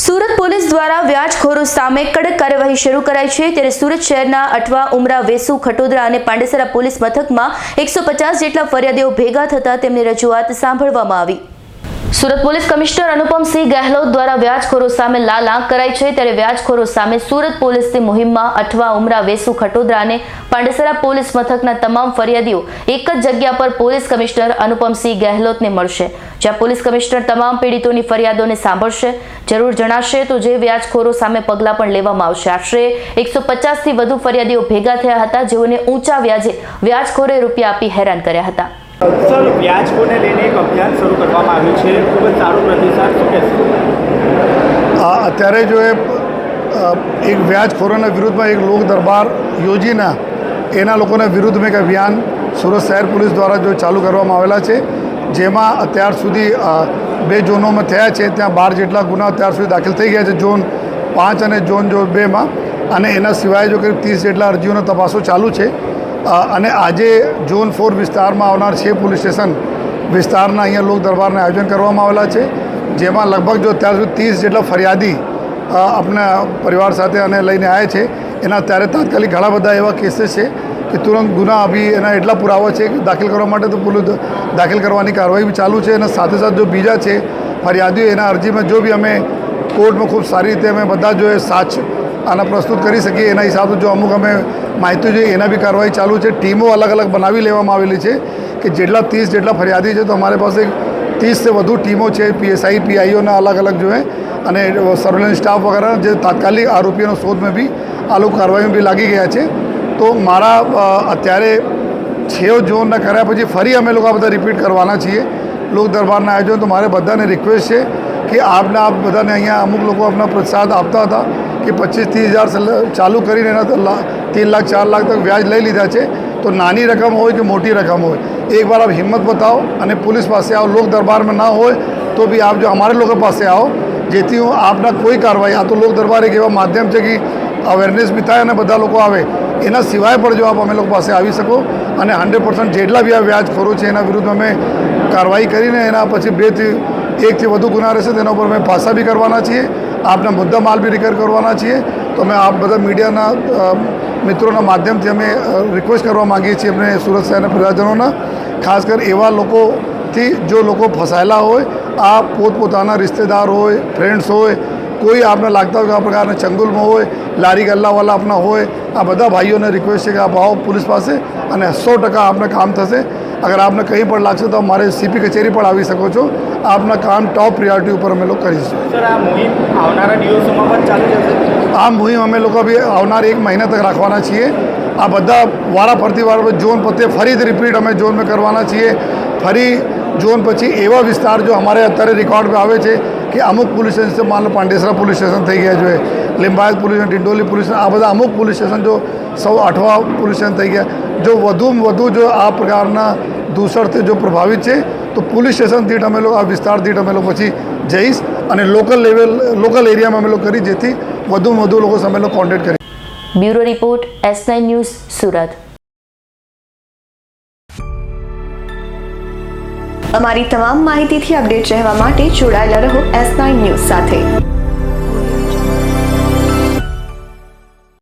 Surat police દ્વારા વ્યાજખોરો સામે કડક કાર્યવાહી શરૂ કરાઈ છે. ત્યારે સુરત શહેરના અઠવા, ઉમરા, વેસુ, ખટોદરા અને પાંડેસરા પોલીસ મથકમાં એકસો જેટલા ફરિયાદીઓ ભેગા થતા તેમની રજૂઆત સાંભળવામાં આવી. સુરત પોલીસ કમિશનર અનુપમસિંહ ગેહલોત દ્વારા વ્યાજખોરો સામે લાલ આંખ કરાઈ છે. ત્યારે વ્યાજખોરો સામે સુરત પોલીસની મુહિમમાં અઠવા ઉમરા વેસુ ખટોદરા અને પાંડેસરા પોલીસ મથકના તમામ ફરિયાદીઓ એક જ જગ્યા પર પોલીસ કમિશનર અનુપમસિંહ ગહેલોતને મળશે. જ્યાં પોલીસ કમિશનર તમામ પીડિતોની ફરિયાદોને સાંભળશે. જરૂર જણાશે તો જે વ્યાજખોરો સામે પગલાં પણ લેવામાં આવશે. આશરે એકસો પચાસથી વધુ ફરિયાદીઓ ભેગા થયા હતા. જેઓને ઊંચા વ્યાજે વ્યાજખોરે રૂપિયા આપી હેરાન કર્યા હતા. સર વ્યાજખોરને લઈને એક અભિયાન શરૂ કરવામાં આવ્યું છે. ખૂબ જ સારો પ્રતિસાદ. શું કહેશો? અત્યારે જો એ એક વ્યાજખોરોના વિરુદ્ધમાં એક લોક દરબાર યોજીને એના લોકોના વિરુદ્ધમાં એક અભિયાન સુરત શહેર પોલીસ દ્વારા જો ચાલુ કરવામાં આવેલા છે, જેમાં અત્યાર સુધી બે ઝોનોમાં થયા છે. ત્યાં બાર જેટલા ગુના અત્યાર સુધી દાખલ થઈ ગયા છે. ઝોન પાંચ અને ઝોન જો બેમાં. અને એના સિવાય જો કરીબ ત્રીસ જેટલા અરજીઓનો તપાસો ચાલુ છે. અને આજે ઝોન ફોર વિસ્તારમાં આવનાર છે પોલીસ સ્ટેશન વિસ્તારના અહીંયા લોક દરબારના આયોજન કરવામાં આવેલા છે, જેમાં લગભગ જો અત્યાર સુધી ત્રીસ જેટલા ફરિયાદી આપણા પરિવાર સાથે અને લઈને આવ્યા છે, એના ત્યારે તાત્કાલિક ઘણા બધા એવા કેસીસ છે કે તુરંત ગુના અભી એના એટલા પુરાવા છે કે દાખલ કરવા માટે તો પોલીસ દાખલ કરવાની કાર્યવાહી બી ચાલુ છે અને સાથે સાથે જો બીજા છે ફરિયાદીઓ, એના અરજીમાં જો બી અમે કોર્ટમાં ખૂબ સારી રીતે અમે બધા જો એ સાચ આના પ્રસ્તુત કરી શકીએ, એના હિસાબે જો અમુક અમે માહિતી જોઈએ, એના બી કાર્યવાહી ચાલુ છે. ટીમો અલગ અલગ બનાવી લેવામાં આવેલી છે કે જેટલા ત્રીસ જેટલા ફરિયાદી છે, તો અમારી પાસે ત્રીસથી વધુ ટીમો છે, પીએસઆઈ, પીઆઈઓના અલગ અલગ જોઈએ અને સર્વેલન્સ સ્ટાફ વગેરે જે તાત્કાલિક આરોપીઓનો શોધમાં બી આ લોકો કાર્યવાહીમાં બી લાગી ગયા છે. તો મારા અત્યારે છેવ ઝોનના કર્યા પછી ફરી અમે લોકો આ બધા રિપીટ કરવાના છીએ. લોક દરબારના આયોજન, તો મારે બધાને રિક્વેસ્ટ છે કે આપને આપ બધાને અહીંયા અમુક લોકો આપના પ્રસાદ આપતા હતા કે પચીસ ત્રીસ હજાર ચાલુ કરીને એના तीन लाख चार लाख तक વ્યાજ લઈ લીધા છે તો નાની રકમ હોય કે મોટી રકમ હોય એકવાર આપ હિંમત બતાવો અને પોલીસ પાસે આવો લોક દરબારમાં ના હોય તો બી આપ જો અમારે લોકો પાસે આવો જેથી હું આપના કોઈ કાર્યવાહી આ તો લોક દરબાર એક એવા માધ્યમ છે કે અવેરનેસ બી થાય અને બધા લોકો આવે એના સિવાય પણ જો આપ અમે લોકો પાસે આવી શકો અને હંડ્રેડ પર્સન્ટ જેટલા બી આ વ્યાજખોરો છે એના વિરુદ્ધ અમે કાર્યવાહી કરીને એના પછી બેથી એકથી વધુ ગુના રહેશે તેના ઉપર અમે પાસા બી કરવાના છીએ આપના મુદ્દા માલ બી રિકવર કરવાના છીએ તો અમે આપ બધા મીડિયાના અ, મિત્રોના માધ્યમથી અમે રિક્વેસ્ટ કરવા માગીએ છીએ અમને સુરત શહેરના પ્રજાજનોના. ખાસ કરી એવા લોકોથી જો લોકો ફસાયેલા હોય, આ પોતપોતાના રિશ્તેદાર હોય ફ્રેન્ડ્સ હોય, કોઈ આપને લાગતા હોય આ પ્રકારના ચંગુલમાં હોય, લારી ગલ્લાવાલા આપના હોય, આ બધા ભાઈઓને રિક્વેસ્ટ છે કે આપ આવો પોલીસ પાસે અને સો ટકા આપને કામ થશે. અગર આપને કંઈ પણ લાગશે તો અમારે સીપી કચેરી પણ આવી શકો છો. આપના કામ ટોપ પ્રિયોરિટી ઉપર અમે લોકો કરીશું. આ મુહિમ આ અમે લોકો બી આવનાર એક મહિના તક રાખવાના છીએ. આ બધા વારા ફરતી વાર ઝોન પતે ફરીથી રિપીટ અમે ઝોનમાં કરવાના છીએ. ફરી ઝોન પછી એવા વિસ્તાર જો અમારે અત્યારે રેકોર્ડમાં આવે છે કે અમુક પોલીસ સ્ટેશન માન લો પાંડેસરા પોલીસ સ્ટેશન થઈ ગયા જોઈએ Limbayat police station Dindoli police આ બધા અમુક પોલીસ સ્ટેશન જો સૌ અઠવા પોલીસ સ્ટેશન થઈ ગયા. જો વધુમાં વધુ જો આ પ્રકારના દૂષણથી જો પ્રભાવિત છે તો પોલીસ સ્ટેશન દીઠ અમે લોકો આ વિસ્તાર દીઠ અમે લોકો પછી જઈશ અને લોકલ લેવલ લોકલ એરિયામાં અમે લોકો કરી જેથી વધુમાં વધુ લોકો સામે લોકો કોન્ટેક્ટ કરી. Bureau report S news Surat. અમારી તમામ માહિતીથી અપડેટ રહેવા માટે જોડાયેલા રહો એસ ન્યૂઝ સાથે.